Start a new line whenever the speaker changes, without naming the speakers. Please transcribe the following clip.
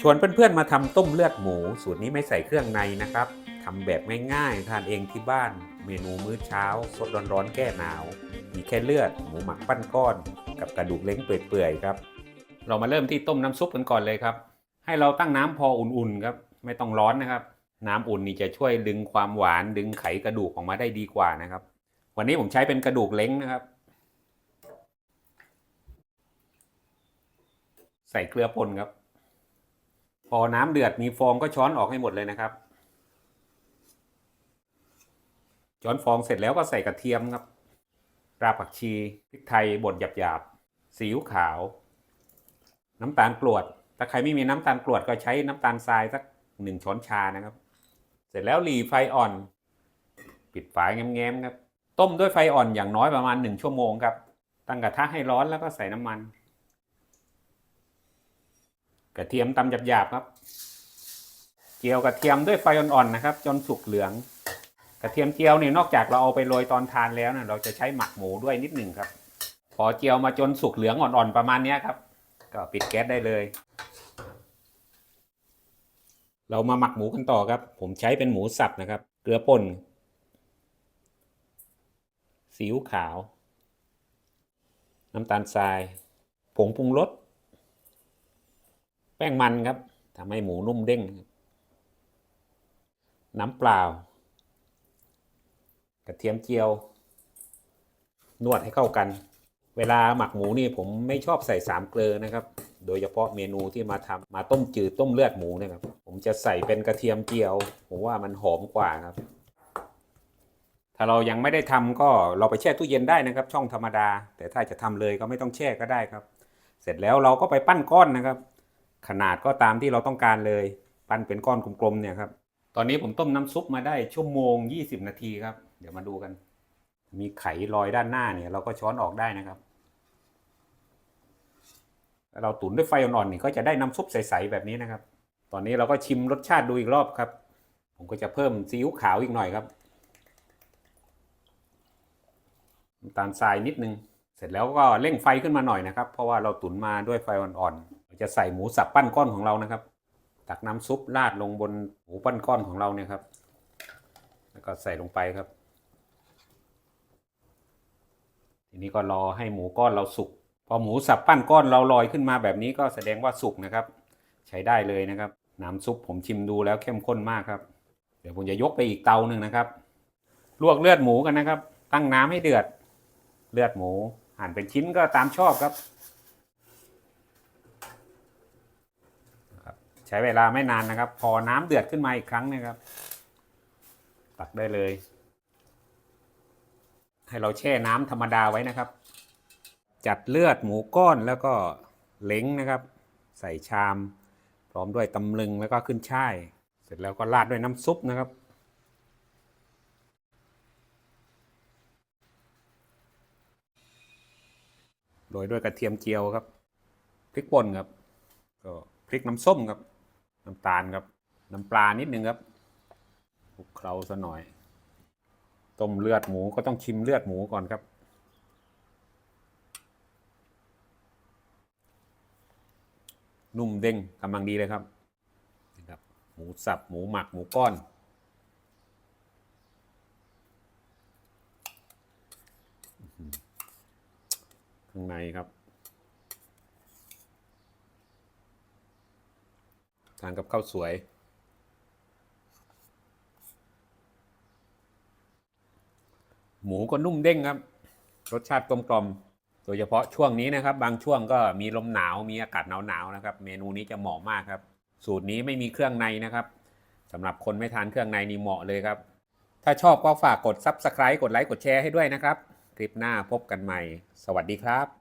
ชวนเพื่อนๆมาทำต้มเลือดหมู สูตรนี้ไม่ใส่เครื่องในนะครับทำแบบง่ายๆ ทานเองที่บ้าน เมนูมื้อเช้า สดร้อนๆ แก้หนาว มีแค่เลือด หมูหมักปั้นก้อน กับกระดูกเล้งเปื่อยๆครับ เรามาเริ่มที่ต้มน้ำซุปกันก่อนเลยครับ ให้เราตั้งน้ำพออุ่นๆครับ ไม่ต้องร้อนนะครับ น้ำอุ่นนี่จะช่วยดึงความหวานดึงไขกระดูกออกมาได้ดีกว่านะครับ วันนี้ผมใช้เป็นกระดูกเล้งนะครับ ใส่เกลือป่นครับ พอน้ำเดือดมีฟองก็ช้อนออกให้หมดเลยนะครับ ช้อนฟองเสร็จแล้วก็ใส่กระเทียมครับ รากผักชีพริกไทยบดหยาบๆซีอิ๊วขาว น้ำตาลกรวด ถ้าใครไม่มีน้ำตาลกรวดก็ใช้น้ำตาลทรายสักหนึ่งช้อนชานะครับ เสร็จแล้วหลีไฟอ่อน ปิดฝาแง้มๆครับ ต้มด้วยไฟอ่อนอย่างน้อยประมาณหนึ่งชั่วโมงครับ ตั้งกระทะให้ร้อนแล้วก็ใส่น้ำมัน กระเทียมตำหยาบๆครับ เจียวกระเทียมด้วยไฟอ่อนๆนะครับ จนสุกเหลือง กระเทียมเจียวเนี่ยนอกจากเราเอาไปโรยตอนทานแล้วนะเราจะใช้หมักหมูด้วยนิดหนึ่งครับ พอเจียวมาจนสุกเหลืองอ่อนๆประมาณนี้ครับ ก็ปิดแก๊สได้เลย เรามาหมักหมูกันต่อครับ ผมใช้เป็นหมูสับนะครับ เกลือป่นซีอิ๊วขาว น้ำตาลทราย ผงปรุงรส ป้งมันครับทำให้หมูนุ่มเด้ง น้ำเปล่า กระเทียมเจียว นวดให้เข้ากัน เวลาหมักหมูนี่ผมไม่ชอบใส่สามเกลือนะครับ โดยเฉพาะเมนูที่มาทำมาต้มจืดต้มเลือดหมูนะครับ ผมจะใส่เป็นกระเทียมเจียว ผมว่ามันหอมกว่าครับ ถ้าเรายังไม่ได้ทำก็เราไปแช่ตู้เย็นได้นะครับ ช่องธรรมดา แต่ถ้าจะทำเลยก็ไม่ต้องแช่ก็ได้ครับ เสร็จแล้วเราก็ไปปั้นก้อนนะครับ ขนาดก็ตามที่เราต้องการเลย ปั้นเป็นก้อนกลมๆเนี่ยครับ ตอนนี้ผมต้มน้ำซุปมาได้ชั่วโมง 20 นาทีครับ เดี๋ยวมาดูกัน มีไขลอยด้านหน้าเนี่ย เราก็ช้อนออกได้นะครับ เราตุ๋นด้วยไฟอ่อนๆนี่ก็จะได้น้ำซุปใส ๆ แบบนี้นะครับ ตอนนี้เราก็ชิมรสชาติดูอีกรอบครับ ผมก็จะเพิ่มซีอิ๊วขาวอีกหน่อยครับน้ำตาลทรายนิดนึง เสร็จแล้วก็เร่งไฟขึ้นมาหน่อยนะครับ เพราะว่าเราตุ๋นมาด้วยไฟอ่อนๆ จะใส่หมูสับปั้นก้อนของเรานะครับ ตักน้ำซุปราดลงบนหมูปั้นก้อนของเราเนี่ยครับ แล้วก็ใส่ลงไปครับ ทีนี้ก็รอให้หมูก้อนเราสุก พอหมูสับปั้นก้อนเราลอยขึ้นมาแบบนี้ก็แสดงว่าสุกนะครับ ใช้ได้เลยนะครับ น้ำซุปผมชิมดูแล้วเข้มข้นมากครับ เดี๋ยวผมจะยกไปอีกเตาหนึ่งนะครับ ลวกเลือดหมูกันนะครับ ตั้งน้ำให้เดือด เลือดหมูหั่นเป็นชิ้นก็ตามชอบครับครับ ใช้เวลาไม่นานนะครับ พอน้ำเดือดขึ้นมาอีกครั้งนะครับ ตักได้เลย ให้เราแช่น้ำธรรมดาไว้นะครับ จัดเลือดหมูก้อนแล้วก็เล้งนะครับ ใส่ชาม พร้อมด้วยตำลึงแล้วก็ขึ้นช่าย เสร็จแล้วก็ราดด้วยน้ำซุปนะครับโรยด้วยกระเทียมเจียวครับพริกป่นครับก็พริกน้ำส้มครับ น้ำตาลครับ น้ำปลานิดนึงครับคลุกเคล้าซะหน่อย ต้มเลือดหมูก็ต้องชิมเลือดหมูก่อนครับ นุ่มเด้งกำลังดีเลยครับนี่ครับ หมูสับหมูหมักหมูก้อน ข้างในครับ ทานกับข้าวสวย หมูก็นุ่มเด้งครับ รสชาติกลมกลมโดยเฉพาะช่วงนี้นะครับ บางช่วงก็มีลมหนาวมีอากาศหนาวๆนะครับ เมนูนี้จะเหมาะมากครับ สูตรนี้ไม่มีเครื่องในนะครับสำหรับคนไม่ทานเครื่องในนี่เหมาะเลยครับ ถ้าชอบก็ฝากกด Subscribe กดไลค์กดแชร์ให้ด้วยนะครับ คลิปหน้าพบกันใหม่ สวัสดีครับ